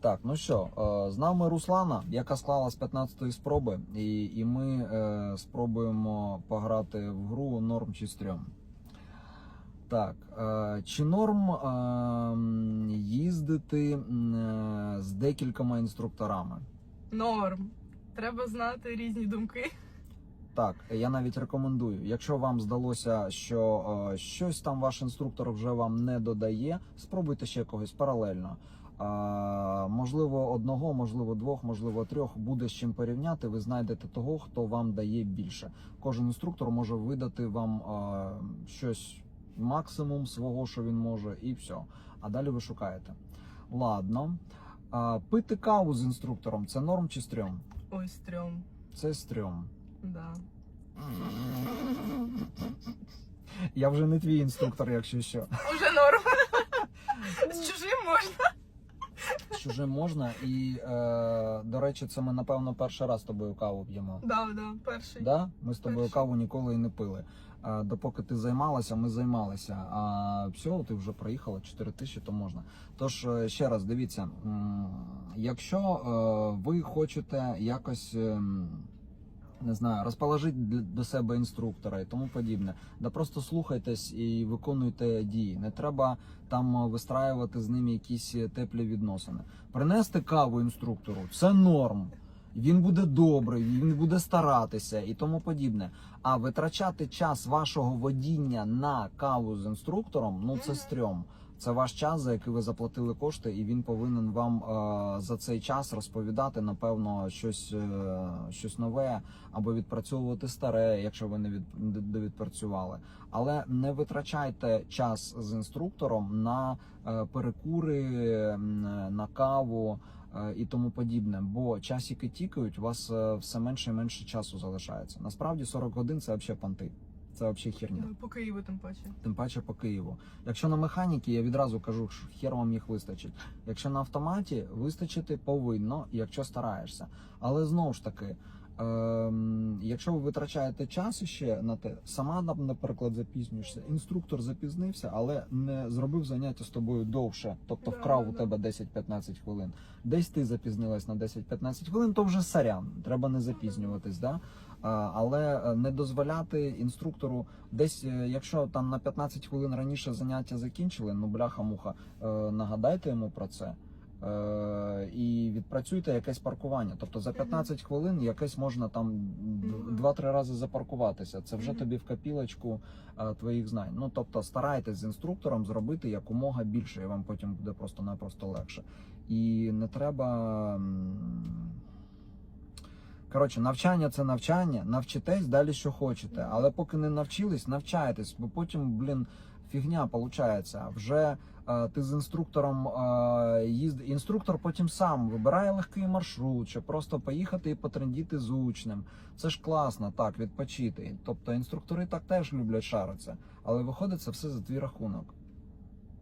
Так, ну що, з нами Руслана, яка склала з 15-ї спроби, і, і ми е, спробуємо пограти в гру норм чи стрьом. Так, е, чи норм е, їздити е, з декількома інструкторами? Норм. Треба знати різні думки. Так, я навіть рекомендую. Якщо вам здалося, що е, щось там ваш інструктор вже вам не додає, спробуйте ще когось паралельно. Можливо, одного, можливо, двох, можливо, трьох буде з чим порівняти. Ви знайдете того, хто вам дає більше. Кожен інструктор може видати вам щось максимум свого, що він може, і все. А далі ви шукаєте. Ладно. Пити каву з інструктором це норм чи стрьом? Ой, стрьом. Це стрьом. Да. Я вже не твій інструктор, якщо що. Уже норм. З чужим можна. Чужим можна, і е, до речі, це ми напевно перший раз з тобою каву п'ємо. Да, да, перший. Да? Ми з тобою Перший. каву ніколи і не пили. Е, допоки ти займалася, ми займалися. А все, ти вже проїхала 4 тисячі, то можна. Тож е, ще раз дивіться, м, якщо е, ви хочете якось. ем, не знаю, розположити для- до себе інструктора і тому подібне. Да просто слухайтесь і виконуйте дії. Не треба там е, вистраювати з ним якісь е, теплі відносини. Принести каву інструктору це норм. Він буде добрий, він буде старатися і тому подібне. А витрачати час вашого водіння на каву з інструктором ну це стрьом. Це ваш час, за який ви заплатили кошти, і він повинен вам е, за цей час розповідати, напевно, щось, е, щось нове або відпрацьовувати старе, якщо ви не від не довідпрацювали. Але не витрачайте час з інструктором на е, перекури, на каву е, і тому подібне. Бо часики тікають, у вас е, все менше і менше часу залишається. Насправді 40 годин це взагалі понти. Це взагалі херня. Да, По Києву тим паче. Тим паче по Києву. Якщо на механіки, я відразу кажу, що хер вам їх вистачить. Якщо на автоматі, вистачити повинно, якщо стараєшся. Але знову ж таки, якщо ви витрачаєте час ще на те, сама наприклад, запізнюєшся, інструктор запізнився, але не зробив заняття з тобою довше, тобто вкрав у тебе 10-15 хвилин. Десь ти запізнилась на 10-15 хвилин, то вже сорян, треба не запізнюватись. Да? Але е, не дозволяти інструктору десь, е, якщо там на 15 хвилин раніше заняття закінчили, ну бляха-муха, е, нагадайте йому про це. Е, і відпрацюйте якесь паркування. Тобто за 15 хвилин якесь можна там Мгм. 2-3 рази запаркуватися. Це вже тобі в копілочку е, твоїх знань. Ну тобто старайтесь з інструктором зробити якомога більше, і вам потім буде просто-напросто легше. І не треба. Коротше, навчання це навчання, навчитесь далі, що хочете. Але поки не навчились, навчайтесь, бо потім, блін, фігня получається. Вже е, ти з інструктором е, їзд... Інструктор потім сам вибирає легкий маршрут, чи просто поїхати і потрендіти з учнем. Це ж класно, так, відпочити. Тобто інструктори так теж люблять шаритися, але виходить це все за твій рахунок.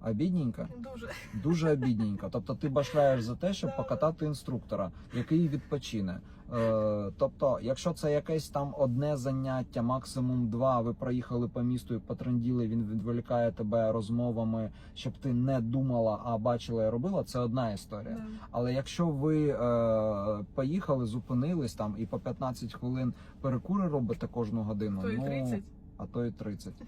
Обідненько? Дуже. Дуже обідненько. Тобто ти башляєш за те, щоб покатати інструктора, який відпочине. Е, тобто, якщо це якесь там одне заняття, максимум два, ви проїхали по місту і потренділи, він відволікає тебе розмовами, щоб ти не думала, а бачила і робила, це одна історія. Да. Але якщо ви е, поїхали, зупинились там і по 15 хвилин перекури робите кожну годину, То і ну 30. а то і 30, е,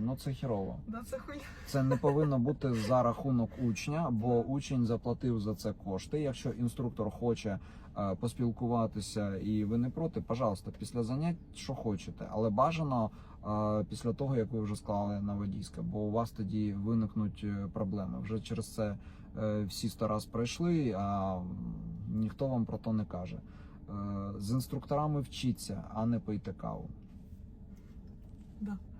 ну це хірово. Да, це хуйня. Це не повинно бути за рахунок учня, бо учень заплатив за це кошти. Якщо інструктор хоче е, поспілкуватися і ви не проти, пожалуйста, після занять що хочете, але бажано е, після того, як ви вже склали на водійське, бо у вас тоді виникнуть е, проблеми. Вже через це е, всі сто раз пройшли, а ніхто вам про то не каже. Е, З інструкторами вчіться, а не пийте каву. Да.